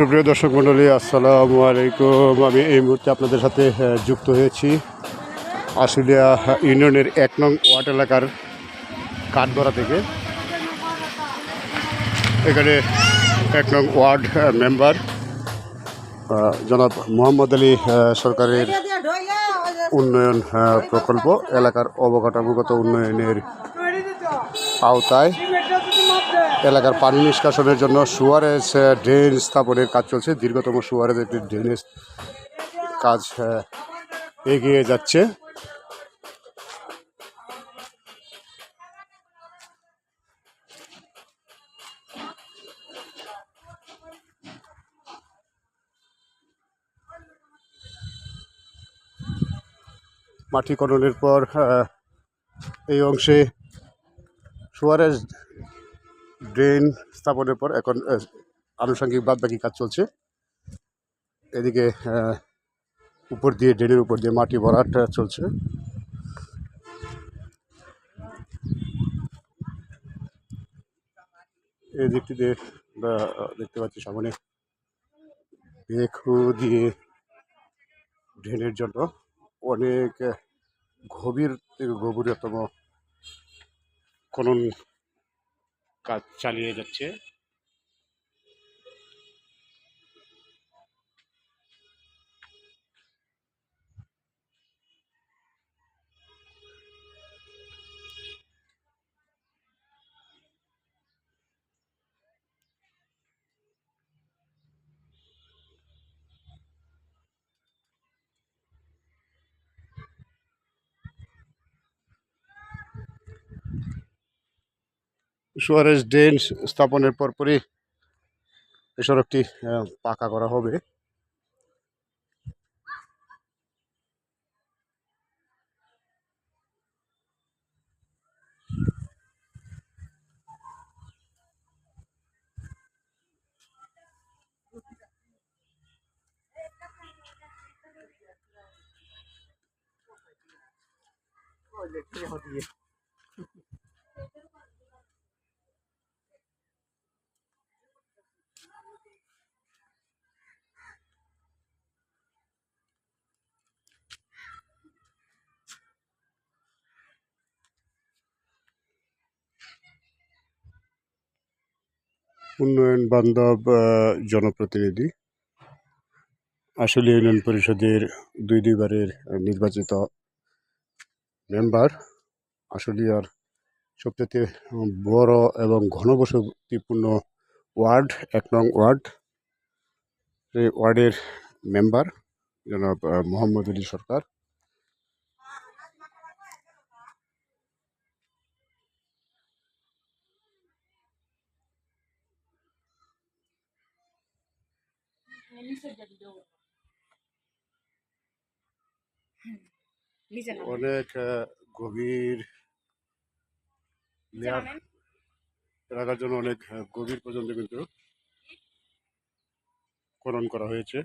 সুপ্রিয় দর্শক মণ্ডলী, আসসালামু আলাইকুম। আমি এই মুহূর্তে আপনাদের সাথে যুক্ত হয়েছি আশুলিয়া ইউনিয়নের এক নং ওয়ার্ড এলাকার কাঠগড়া থেকে। এখানে এক নং ওয়ার্ড মেম্বার জনাব মোহাম্মদ আলী সরকারের উন্নয়ন প্রকল্প, এলাকার অবকাঠামোগত উন্নয়নের আওতায়। এলাকার পানি নিষ্কাশনের জন্য সুয়ারেজ ড্রেন স্থাপনের কাজ চলছে। দীর্ঘতম সুয়ারেজ একটি ড্রেনেজ কাজ এগিয়ে যাচ্ছে। মাটি খননের পর এই অংশে সুয়ারেজ ড্রেন স্থাপনের পর এখন আনুষঙ্গিক বাদ বাকি কাজ চলছে। এদিকে উপর দিয়ে, ড্রেনের উপর দিয়ে মাটি ভরাট চলছে। এই দিকটিতে আমরা দেখতে পাচ্ছি সামনে বেখু দিয়ে ড্রেনের জন্য অনেক গভীর থেকে গভীরতম খনন কাজ চালিয়ে যাচ্ছে। সুয়ারেজ ড্রেন স্থাপনের পরপরই এই সড়কটি পাকা করা হবে। উন্নয়ন বান্ধব জনপ্রতিনিধি। আসলে ইউনিয়ন পরিষদের দুই দুইবারের নির্বাচিত মেম্বার। আশুলিয়ার সবচেয়ে বড় এবং ঘনবসতিপূর্ণ ওয়ার্ড, এক নং ওয়ার্ড। এই ওয়ার্ডের মেম্বার জনাব মোহাম্মদ আলী সরকার। অনেক গভীর লেয়ার রাখার জন্য অনেক গভীর পর্যন্ত কিন্তু খনন করা হয়েছে।